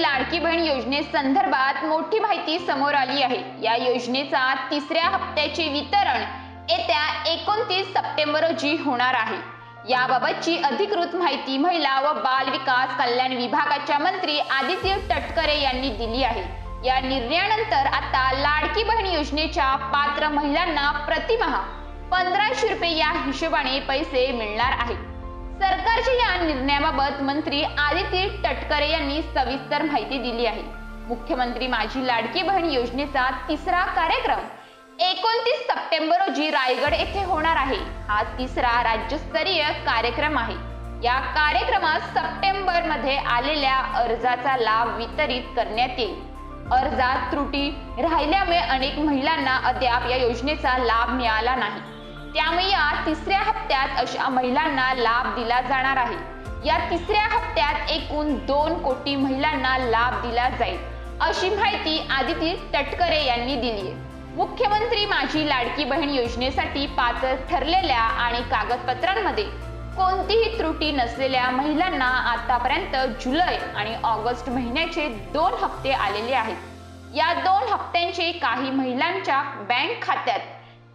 लाडकी बहीण योजनेसंदर्भात मोठी माहिती समोर आली आहे. या योजनेचा तिसऱ्या हप्त्याचे वितरण येत्या एकोणतीस सप्टेंबर रोजी होणार आहे. याबाबतची अधिकृत माहिती महिला व बाल विकास कल्याण विभागाच्या मंत्री आदित्य तटकरे यांनी दिली आहे. या निर्णयानंतर आता लाडकी बहीण योजनेच्या पात्र महिलांना प्रतिमहा पंधराशे रुपये या हिशोबाने पैसे मिळणार आहेत. सरकारच्या या निर्णयाबाबत मंत्री आदित्य तटकरे यांनी सविस्तर माहिती दिली आहे. मुख्यमंत्री माझी लाडकी बहीण योजनेचा तिसरा कार्यक्रम एकोणतीस सप्टेंबर रोजी रायगड येथे होणार आहे. हा तिसरा राज्यस्तरीय कार्यक्रम आहे. या कार्यक्रमात सप्टेंबरमध्ये आलेल्या अर्जाचा लाभ वितरित करण्यात येईल. अर्जात त्रुटी राहिल्यामुळे अनेक महिलांना अद्याप या योजनेचा लाभ मिळाला नाही. त्यामुळे या तिसऱ्या हप्त्यात अशा महिलांना लाभ दिला जाणार आहे. या तिसऱ्या हप्त्यात एकूण दोन कोटी महिलांना लाभ दिला जाईल अशी माहिती आदिती तटकरे यांनी दिली आहे. मुख्यमंत्री माझी लाडकी बहीण योजनेसाठी पात्र ठरलेल्या आणि कागदपत्रांमध्ये कोणतीही त्रुटी नसलेल्या महिलांना आतापर्यंत जुलै आणि ऑगस्ट महिन्याचे दोन हप्ते आलेले आहेत. या दोन हप्त्यांचे काही महिलांच्या बँक खात्यात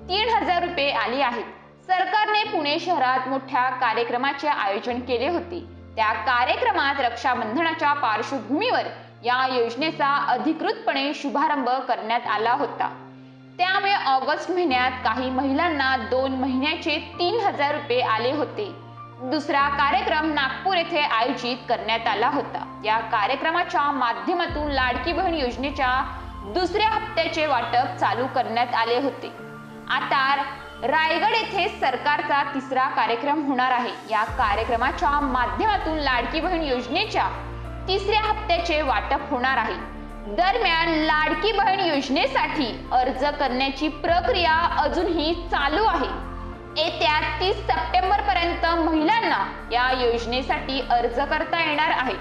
तीन हजार रुपये आले आहेत. सरकारने पुणे शहरात मोठ्या कार्यक्रमाचे आयोजन केले होते. त्या कार्यक्रमात रक्षाबंधनाच्या पार्श्वभूमीवर या योजनेचा अधिकृतपणे शुभारंभ करण्यात आला होता. त्यामुळे ऑगस्ट महिन्यात काही महिलांना दोन महिन्याचे तीन हजार रुपये आले होते. दुसरा कार्यक्रम नागपूर येथे आयोजित करण्यात आला होता. या कार्यक्रमाच्या माध्यमातून लाडकी बहीण योजनेच्या दुसऱ्या हप्त्याचे वाटप चालू करण्यात आले होते. आता रायगड येथे सरकारचा तिसरा कार्यक्रम होणार आहे. या कार्यक्रमाच्या माध्यमातून लाडकी बहीण योजनेच्या तिसऱ्या हप्त्याचे वाटप होणार आहे. दरम्यान लाडकी बहीण योजनेसाठी अर्ज करण्याची प्रक्रिया अजूनही चालू आहे. येत्या तीस सप्टेंबर पर्यंत महिलांना या योजनेसाठी अर्ज करता येणार आहे.